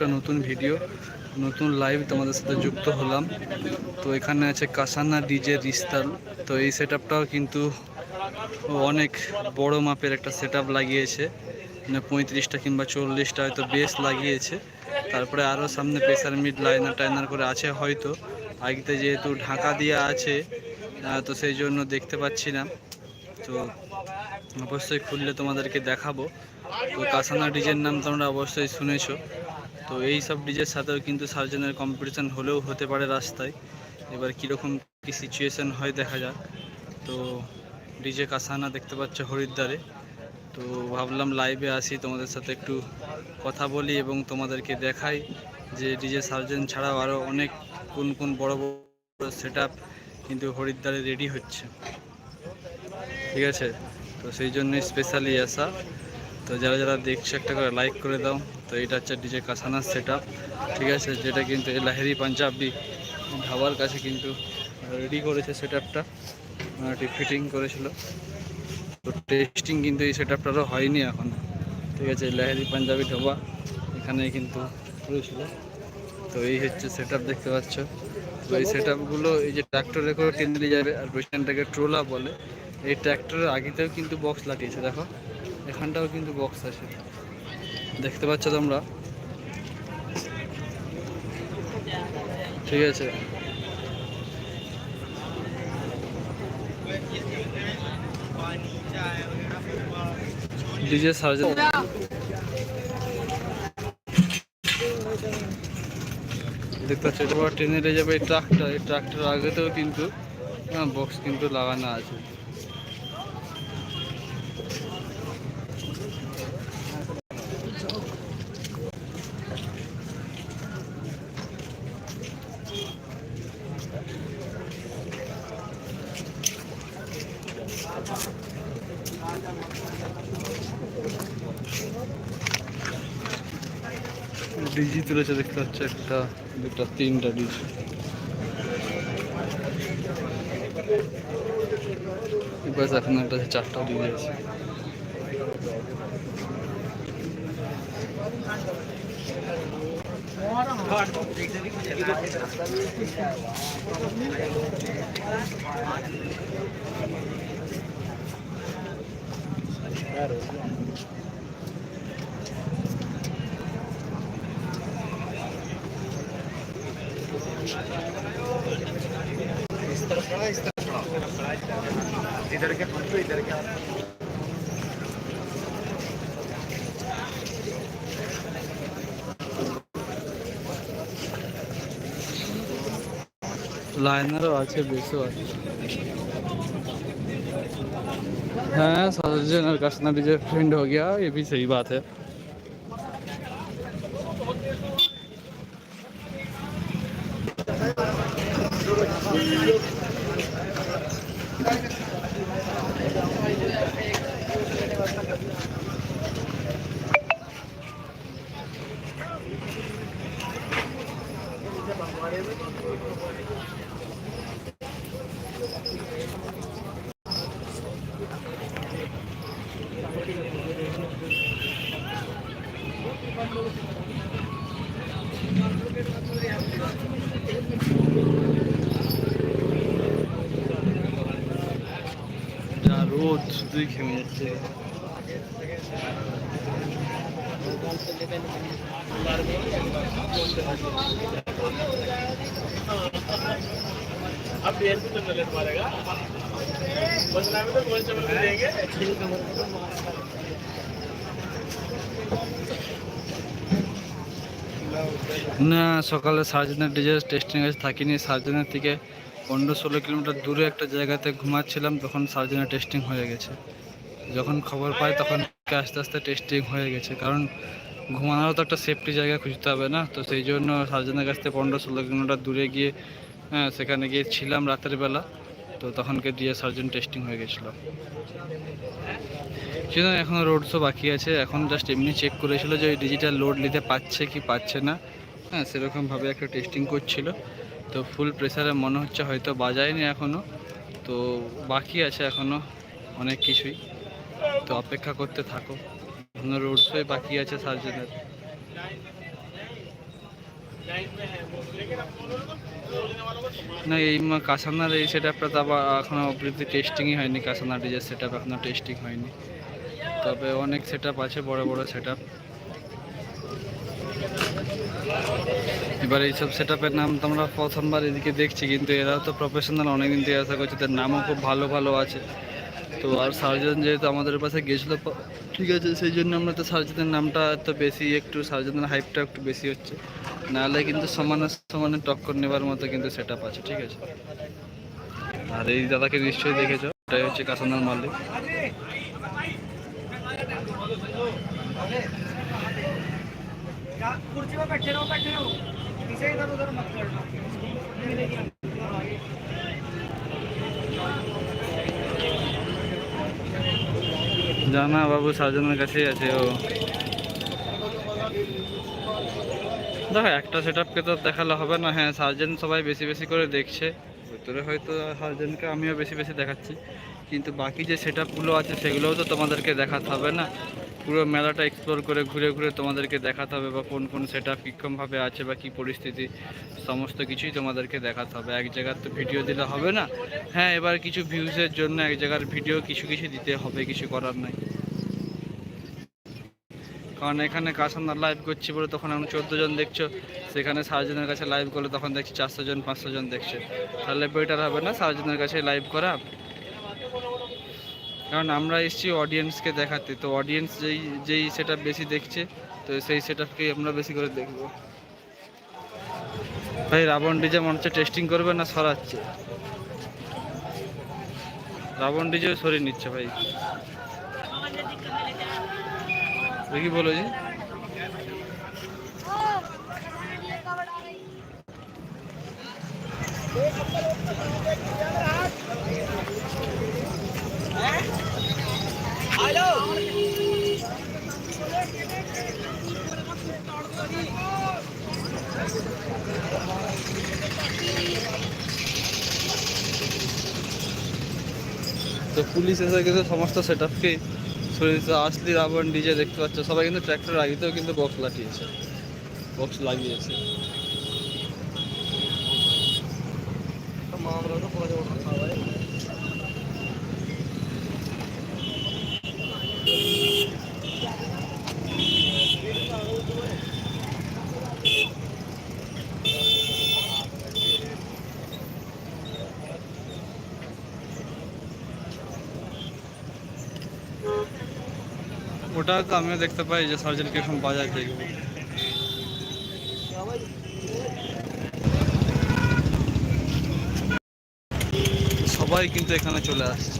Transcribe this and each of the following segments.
একটা নতুন ভিডিও, নতুন লাইভ তোমাদের সাথে যুক্ত হলাম। তো এখানে আছে কাসানা ডিজে রিস্তাল। তো এই সেট কিন্তু অনেক বড় মাপের একটা সেট লাগিয়েছে। মানে পঁয়ত্রিশটা কিংবা চল্লিশটা হয়তো বেস লাগিয়েছে। তারপরে আরও সামনে প্রেসার মিড লাইনার টাইনার করে আছে হয়তো। আগেতে যেহেতু ঢাকা দিয়ে আছে তো সেই জন্য দেখতে পাচ্ছি না। তো অবশ্যই খুললে তোমাদেরকে দেখাবো। তো কাসানা ডিজের নাম তোমরা অবশ্যই শুনেছো। তো এই সব ডিজের সাথেও কিন্তু সার্জনের কম্পিটিশন হলেও হতে পারে রাস্তায়। এবার কীরকম কী সিচুয়েশান হয় দেখা যাক। তো ডিজে কাসানা দেখতে পাচ্ছ হরিদ্বারে। তো ভাবলাম লাইভে আসি, তোমাদের সাথে একটু কথা বলি এবং তোমাদেরকে দেখাই যে ডিজে সার্জন ছাড়াও আরও অনেক কোন কোন বড় বড় সেট কিন্তু হরিদ্বারে রেডি হচ্ছে। ঠিক আছে? তো সেই জন্যই স্পেশালি আসা। তো যারা যারা দেখছে একটা করে লাইক করে দাও। তো এটা হচ্ছে ডিজে কাসানার সেট ঠিক আছে? যেটা কিন্তু এই লাহেরি পাঞ্জাবি ধাবার কাছে কিন্তু রেডি করেছে সেট আপটা ফিটিং করেছিল। তো টেস্টিং কিন্তু এই সেট আপটারও হয়নি এখন। ঠিক আছে লাহেরি পাঞ্জাবি ঢোবা এখানে কিন্তু করেছিল। তো এই হচ্ছে সেট দেখতে পাচ্ছ। তো এই সেট আপগুলো এই যে ট্র্যাক্টরে করে টেনে নিয়ে যাবে আর পেছনটাকে ট্রোলা বলে, এই ট্র্যাক্টরের আগেতেও কিন্তু বক্স লাগিয়েছে, দেখো। এখানটাও কিন্তু বক্স আছে। দেখতে পাচ্ছ তোমরা? ঠিক আছে। ডিজে সার্জন দেখতে পাচ্ছ, এটা ট্রেনে যাবে এই ট্রাকটা এই ট্রাকটার আগেতেও কিন্তু বক্স কিন্তু লাগানো আছে। ডিজি তুলেছে দেখতে পাচ্ছ একটা দুটা তিনটা ডিজি। বাস এখন একটা চারটা ডিজি আছে। इधर के पलटो इधर के लाइनर আছে বেশও আছে हाँ सर्जन और कस्टमर डीजे फ्रेंड हो गया ये भी सही बात है যা রোদ শুধুই খেমে যাচ্ছে अब डेढ़ सौ तो मिनट मारेगा बस नाम तो कौन से मिनट देंगे না সকালে সার্জনের ডিজে টেস্টিং আছে থাকিনি সার্জনের থেকে পনেরো ষোলো কিলোমিটার দূরে একটা জায়গাতে ঘুমাচ্ছিলাম তখন সার্জনের টেস্টিং হয়ে গেছে যখন খবর পাই তখন আস্তে আস্তে টেস্টিং হয়ে গেছে কারণ ঘুমানোরও তো একটা সেফটি জায়গা খুঁজতে হবে না? তো সেই জন্য সার্জনের কাছ থেকে পনেরো ষোলো কিলোমিটার দূরে গিয়ে হ্যাঁ সেখানে গিয়ে ছিলাম রাতের বেলা। তো তখনকে দিয়ে সার্জন টেস্টিং হয়ে গেছিল। সেজন্য এখনও রোড শো বাকি আছে। এখন জাস্ট এমনি চেক করেছিল যে ডিজিটাল লোড নিতে পারছে কি পাচ্ছে না। হ্যাঁ সেরকমভাবে একটা টেস্টিং করছিল। তো ফুল প্রেসারে মনে হচ্ছে হয়তো বাজায়নি এখনও তো বাকি আছে এখনও অনেক কিছুই। তো অপেক্ষা করতে থাকো। রোড শো বাকি আছে সার্জনের না এই কাসানার এই সেট আপটা তো এখনও অবৃদ্ধি টেস্টিংই হয়নি কাসানার ডিজের সেট আপ এখনও টেস্টিং হয়নি তবে অনেক সেট আছে বড় বড় সেট এবার এইসব সেট আপের নাম তো আমরা প্রথমবার এদিকে দেখছি কিন্তু এরা তো প্রফেশনাল অনেকদিন দিয়ে আশা করছি তার নামও খুব ভালো ভালো আছে তো আর সার্জন যেহেতু আমাদের পাশে গেছিলো প- ঠিক আছে সেই জন্য আমরা তো সার্জনের নামটা তো বেশি একটু সার্জনের হাইপটা একটু বেশি হচ্ছে নাহলে কিন্তু সমানে সমানে টক্কর নেবার মতো কিন্তু সেট আপ আছে ঠিক আছে আর এই দাদাকে নিশ্চয়ই দেখেছো এটাই হচ্ছে কাসানার মালিক कुर्सी पर बैठे रहो बैठे रहो पीछे इधर उधर मत करना জানা বাবু সাজানোর কাছেই আছে, ও। দেখো, একটা সেট আপকে তো দেখালে হবে না। হ্যাঁ সার্জেন সবাই বেশি বেশি করে দেখছে। ভিতরে হয়তো সার্জেনকে আমিও বেশি বেশি দেখাচ্ছি। কিন্তু বাকি যে সেট আপগুলো আছে, সেগুলোও তো তোমাদেরকে দেখাতে হবে না। পুরো মেলাটা এক্সপ্লোর করে ঘুরে ঘুরে তোমাদেরকে দেখাতে হবে বা কোন কোন সেট আপ কীরকমভাবে আছে বা কী পরিস্থিতি, সমস্ত কিছুই তোমাদেরকে দেখাতে হবে। এক জায়গার তো ভিডিও দিলে হবে না। হ্যাঁ এবার কিছু ভিউজের জন্য এক জায়গার ভিডিও কিছু কিছু দিতে হবে, কিছু করার নাই। কারণ এখানে কাসান্দার লাইভ করছি বলে তখন আমি চোদ্দ জন দেখছ, সেখানে সার্জনের কাছে লাইভ করলে তখন দেখছি চারশো জন, পাঁচশো জন দেখছে। তাহলে বেটার হবে না সার্জনের কাছে লাইভ করা? কারণ আমরা এসেছি অডিয়েন্সকে দেখাতে। তো অডিয়েন্স যেই যেই সেটা বেশি দেখছে, তো সেই সেটআপকেই আমরা বেশি করে দেখব। ভাই, রাবণ ডিজে মনে হচ্ছে টেস্টিং করবে না সরাচ্ছে? রাবণ ডিজেও সরিয়ে নিচ্ছে ভাই। দেখি বলো জি। তো পুলিশ এসে কিন্তু সমস্ত সেট আপকে দিচ্ছে আসলি রাবণ ডিজে দেখতে পাচ্ছ, সবাই কিন্তু ট্র্যাক্টর আগিতেও কিন্তু বক্স লাগিয়েছে। বক্স লাগিয়েছে। ওটা তো আমিও দেখতে পাই যে সার্জন কিরকম বাজার দেখবে সবাই কিন্তু এখানে চলে আসছে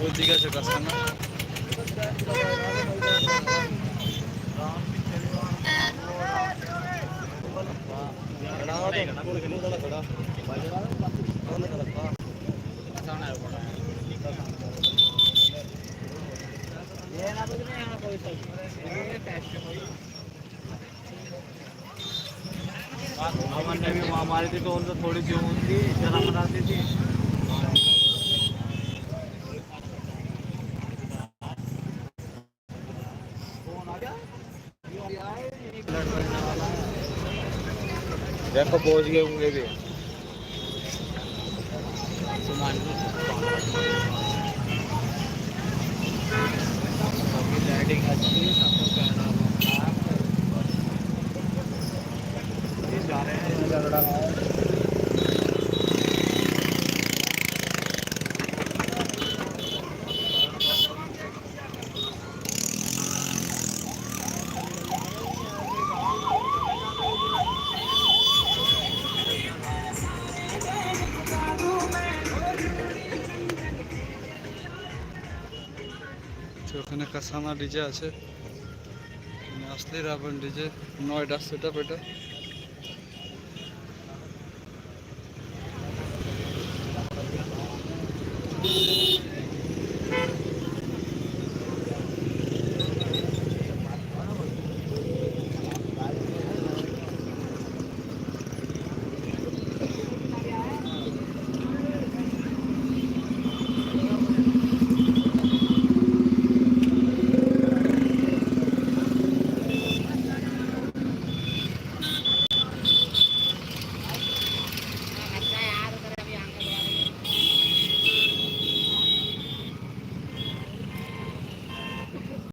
ওইদিকে আছে কাস্টমার हमने भी हमारी हमारे भी वहाँ मारी थी तो उनसे थोड़ी सी उम्र थी जरा बनाती थी देखो, पहुँच गए सबकी लाइटिंग अच्छी है सबको कहना কাসানা ডিজে আছে। আসলে রাবণ ডিজে নয়টা সেট আপ এটা।